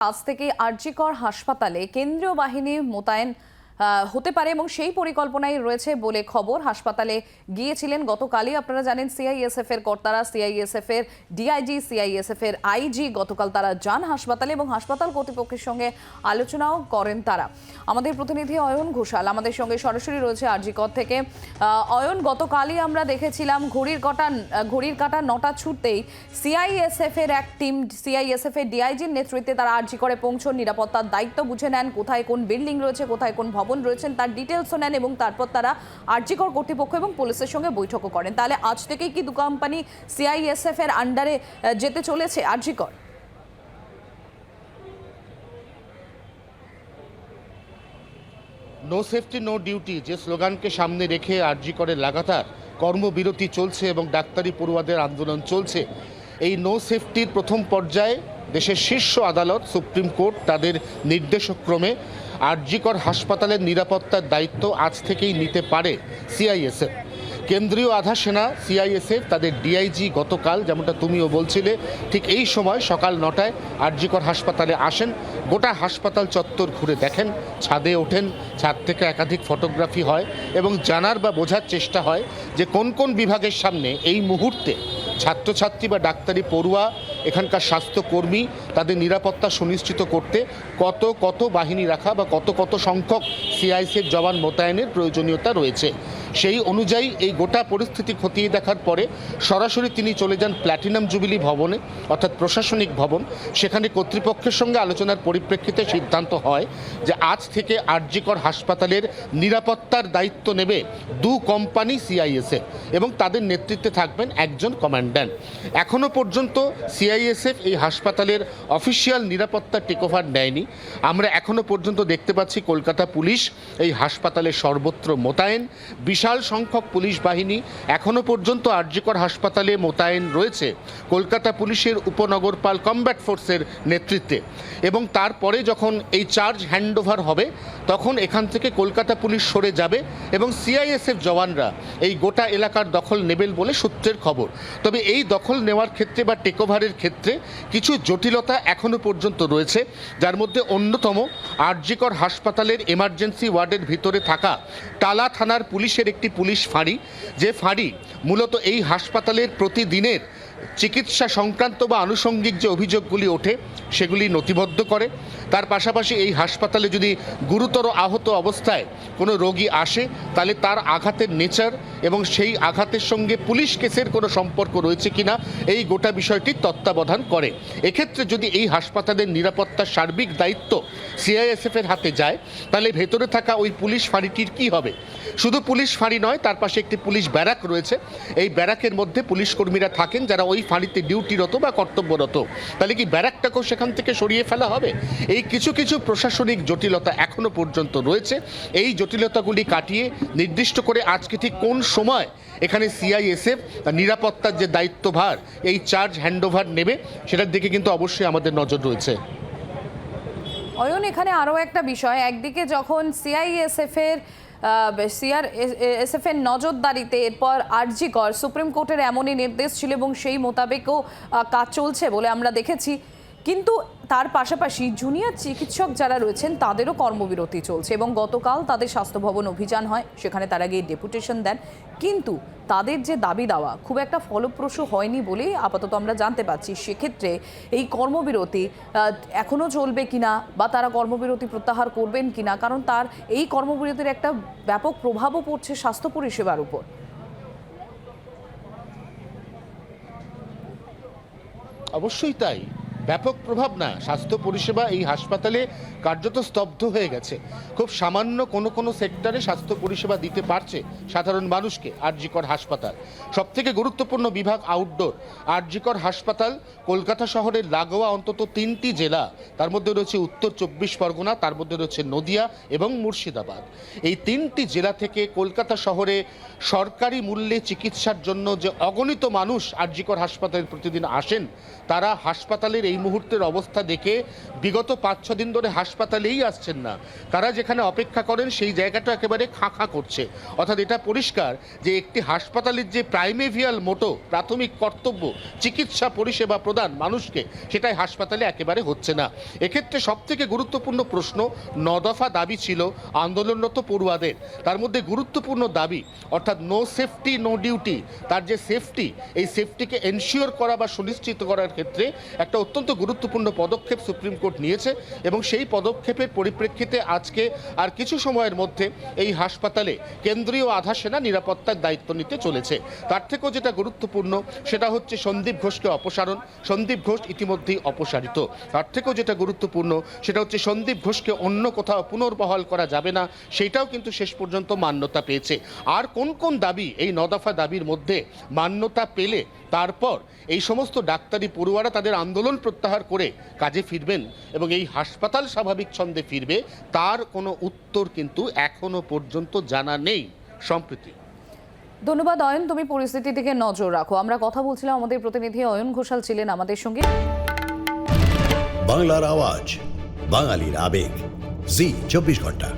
আজ থেকে আরজিকর হাসপাতালে কেন্দ্রীয় বাহিনী মোতায়েন হতে পারে এবং সেই পরিকল্পনাই রয়েছে বলে খবর। হাসপাতালে গিয়েছিলেন গতকালই, আপনারা জানেন সিআইএসএফ এর কর্তারা সিআইএসএফ এর ডিআইজি সিআইএসএফ এর আইজি গতকাল তারা যান হাসপাতালে এবং হাসপাতাল কর্তৃপক্ষের সঙ্গে আলোচনাও করেন তারা। আমাদের প্রতিনিধি অয়ন ঘোষাল, আমাদের সঙ্গে সরাসরি রয়েছে আরজিকর থেকে। অয়ন, গতকালই আমরা দেখেছিলাম ঘড়ির কাটা ঘড়ির কাটা নটা ছুটতেই সিআইএসএফ এর এক টিম সিআইএসএফ এর ডিআইজির নেতৃত্বে তারা আরজি করে পৌঁছন। নিরাপত্তার দায়িত্ব বুঝে নেন কোথায় কোন বিল্ডিং রয়েছে, কোথায় কোন ভবন রয়েছেন, তার ডিটেলসও নেন এবং তারপর তারা আরজিকর কর্তৃপক্ষ এবং পুলিশের সঙ্গে বৈঠকও করেন। তাহলে আজ থেকেই কি দু কোম্পানি সিআইএসএফ এর আন্ডারে যেতে চলেছে RG Kar? No safety no duty যে স্লোগানকে সামনে রেখে আরজি করে লাগাতার কর্মবিরতি চলছে এবং ডাক্তারি পড়ুয়াদের আন্দোলন চলছে, এই নো সেফটির প্রথম পর্যায়ে দেশের শীর্ষ আদালত, সুপ্রিম কোর্ট তাদের নির্দেশক্রমে আরজিকর হাসপাতালের নিরাপত্তার দায়িত্ব আজ থেকেই নিতে পারে সিআইএসএফ। কেন্দ্রীয় আধা সেনা, সিআইএসএফ, তাদের ডিআইজি গতকাল যেমনটা তুমিও বলছিলে, ঠিক এই সময় সকাল নটায় আরজিকর হাসপাতালে আসেন। গোটা হাসপাতাল চত্বর ঘুরে দেখেন, ছাদে ওঠেন, ছাদ থেকে একাধিক ফটোগ্রাফি হয় এবং জানার বা বোঝার চেষ্টা হয় যে কোন কোন বিভাগের সামনে এই মুহূর্তে ছাত্রছাত্রী বা ডাক্তারি পড়ুয়া, এখানকার স্বাস্থ্যকর্মী, তাদের নিরাপত্তা সুনিশ্চিত করতে কত কত বাহিনী রাখা বা কত কত সংখ্যক সিআইসির জবান মোতায়েনের প্রয়োজনীয়তা রয়েছে। সেই অনুযায়ী এই গোটা পরিস্থিতি খতিয়ে দেখার পরে সরাসরি তিনি চলে যান প্ল্যাটিনাম জুবিলি ভবনে, অর্থাৎ প্রশাসনিক ভবন, সেখানে কর্তৃপক্ষের সঙ্গে আলোচনার পরিপ্রেক্ষিতে সিদ্ধান্ত হয় যে আজ থেকে আরজিকর হাসপাতালের নিরাপত্তার দায়িত্ব নেবে দু কোম্পানি সিআইএসএফ এবং তাদের নেতৃত্বে থাকবেন একজন কমান্ড্যান্ট। এখনও পর্যন্ত সিআইএসএফ এই হাসপাতালের অফিসিয়াল নিরাপত্তা টেকওভার নেয়নি। আমরা এখনও পর্যন্ত দেখতে পাচ্ছি কলকাতা পুলিশ এই হাসপাতালে সর্বত্র মোতায়েন। বিশাল সংখ্যক পুলিশ বাহিনী এখনও পর্যন্ত আরজিকর হাসপাতালে মোতায়েন রয়েছে। কলকাতা পুলিশের উপনগরপাল কমব্যাট ফোর্সের নেতৃত্বে। এবং তারপরে যখন এই চার্জ হ্যান্ডওভার হবে, তখন এখান থেকে কলকাতা পুলিশ সরে যাবে এবং সিআইএসএফ জওয়ানরা এই গোটা এলাকার দখল নেবেন বলে সূত্রের খবর। তবে এই দখল নেওয়ার ক্ষেত্রে বা টেকওভারের ক্ষেত্রে কিছু জটিলতা এখনও পর্যন্ত রয়েছে, যার মধ্যে অন্যতম আরজিকর হাসপাতালের এমার্জেন্সি ওয়ার্ডের ভিতরে থাকা টালা থানার পুলিশের একটি পুলিশ ফাঁড়ি, যে ফাঁড়ি মূলত এই হাসপাতালের প্রতিদিনের চিকিৎসা সংক্রান্ত বা আনুষঙ্গিক যে অভিযোগগুলি ওঠে সেগুলি নথিবদ্ধ করে। তার পাশাপাশি এই হাসপাতালে যদি গুরুতর আহত অবস্থায় কোনো রোগী আসে, তাহলে তার আঘাতের নেচার এবং সেই আঘাতের সঙ্গে পুলিশ কেসের কোনো সম্পর্ক রয়েছে কিনা, এই গোটা বিষয়টির তত্ত্বাবধান করে। এক্ষেত্রে যদি এই হাসপাতালের নিরাপত্তার সার্বিক দায়িত্ব সিআইএসএফ এর হাতে যায়, তাহলে ভেতরে থাকা ওই পুলিশ ফাঁড়িটির কি হবে? শুধু পুলিশ ফাঁড়ি নয়, তার পাশে একটি পুলিশ ব্যারাক রয়েছে। এই ব্যারাকের মধ্যে পুলিশ কর্মীরা থাকেন যারা ওই ফাঁড়িতে ডিউটিরত বা কর্তব্যরত। তাহলে কি ব্যারাকটাকেও সেখান থেকে সরিয়ে ফেলা হবে। এই কিছু কিছু প্রশাসনিক জটিলতা এখনও পর্যন্ত রয়েছে। এই জটিলতাগুলি কাটিয়ে নির্দিষ্ট করে আজকে ঠিক কোন সময় এখানে সিআইএসএফ নিরাপত্তার যে দায়িত্বভার, এই চার্জ হ্যান্ডওভার নেবে, সেটার দিকে কিন্তু অবশ্যই আমাদের নজর রয়েছে। অয়ন, এখানে আরও একটা বিষয়। একদিকে যখন সিআইএসএফ এর সিআর এসএফ এর নজরদারিতে এরপর আরজি কর সুপ্রিম কোর্টের এমনই নির্দেশ ছিল এবং সেই মোতাবেকও কাজ চলছে বলে আমরা দেখেছি। কিন্তু তার পাশাপাশি জুনিয়র চিকিৎসক যারা রয়েছেন, তাদেরও কর্মবিরতি চলছে এবং গতকাল তাদের স্বাস্থ্য ভবন অভিযান হয়। সেখানে তারা গিয়ে ডেপুটেশন দেন। কিন্তু তাদের যে দাবি দেওয়া খুব একটা ফলপ্রসূ হয়নি বলেই আপাতত আমরা জানতে পারছি। সেক্ষেত্রে এই কর্মবিরতি এখনও এখনও চলবে কিনা বা তারা কর্মবিরতি প্রত্যাহার করবেন কিনা? কারণ তার এই কর্মবিরতির একটা ব্যাপক প্রভাবও পড়ছে স্বাস্থ্য পরিষেবার উপর। অবশ্যই তাই। ব্যাপক প্রভাব না, স্বাস্থ্য পরিষেবা এই হাসপাতালে কার্যত স্তব্ধ হয়ে গেছে। খুব সামান্য কোনো কোনো সেক্টরে স্বাস্থ্য পরিষেবা দিতে পারছে সাধারণ মানুষকে আরজিকর হাসপাতাল। সবথেকে গুরুত্বপূর্ণ বিভাগ আউটডোর আরজিকর হাসপাতাল কলকাতা শহরের লাগোয়া অন্তত তিনটি জেলা। তার মধ্যে রয়েছে উত্তর চব্বিশ পরগনা, তার মধ্যে রয়েছে নদিয়া এবং মুর্শিদাবাদ। এই তিনটি জেলা থেকে কলকাতা শহরে সরকারি মূল্যে চিকিৎসার জন্য যে অগণিত মানুষ আরজিকর হাসপাতালে প্রতিদিন আসেন, তারা হাসপাতালের এই মুহূর্তের অবস্থা দেখে বিগত পাঁচ, ছ দিন ধরে হাসপাতালেই আসছেন না। তারা যেখানে অপেক্ষা করেন, সেই জায়গাটা একেবারে খাঁ খাঁ করছে। অর্থাৎ এটা পরিষ্কার যে একটি হাসপাতালের যে প্রাইমেভিয়াল মোটো, প্রাথমিক কর্তব্য, চিকিৎসা পরিষেবা প্রদান মানুষকে, সেটাই হাসপাতালে একেবারে হচ্ছে না। এক্ষেত্রে সবথেকে গুরুত্বপূর্ণ প্রশ্ন ন দফা দাবি ছিল আন্দোলনরত পড়ুয়াদের। তার মধ্যে গুরুত্বপূর্ণ দাবি, অর্থাৎ নো সেফটি নো ডিউটি তার যে সেফটি এই সেফটিকে এনশিওর করা বা সুনিশ্চিত করার ক্ষেত্রে একটা অত্যন্ত গুরুত্বপূর্ণ পদক্ষেপ সুপ্রিম কোর্ট নিয়েছে এবং সেই পদক্ষেপের পরিপ্রেক্ষিতে আজকে আর কিছু সময়ের মধ্যে এই হাসপাতালে কেন্দ্রীয় আধা সেনা নিরাপত্তার দায়িত্ব নিতে চলেছে। তার থেকেও যেটা গুরুত্বপূর্ণ সেটা হচ্ছে সন্দীপ ঘোষকে অপসারণ। সন্দীপ ঘোষ ইতিমধ্যেই অপসারিত। তার থেকেও যেটা গুরুত্বপূর্ণ সেটা হচ্ছে সন্দীপ ঘোষকে অন্য কোথাও পুনর্বহাল করা যাবে না, সেটাও কিন্তু শেষ পর্যন্ত মান্যতা পেয়েছে। আর কোন কোন দাবি, এই নদফা দাবির মধ্যে মান্যতা পেলে তারপর এই সমস্ত ডাক্তারি পড়ুয়ারা তাদের আন্দোলন প্রত্যাহার করে কাজে ফিরবেন এবং এই হাসপাতাল স্বাভাবিক ছন্দে ফিরবে তার কোনো উত্তর কিন্তু এখনও পর্যন্ত জানা নেই সম্প্রতি। ধন্যবাদ অয়ন। তুমি পরিস্থিতি থেকে নজর রাখো। আমরা কথা বলছিলাম আমাদের প্রতিনিধি অয়ন ঘোষাল ছিলেন আমাদের সঙ্গে। বাংলার আওয়াজ বাঙালির আবেগ। জি চব্বিশ ঘণ্টা।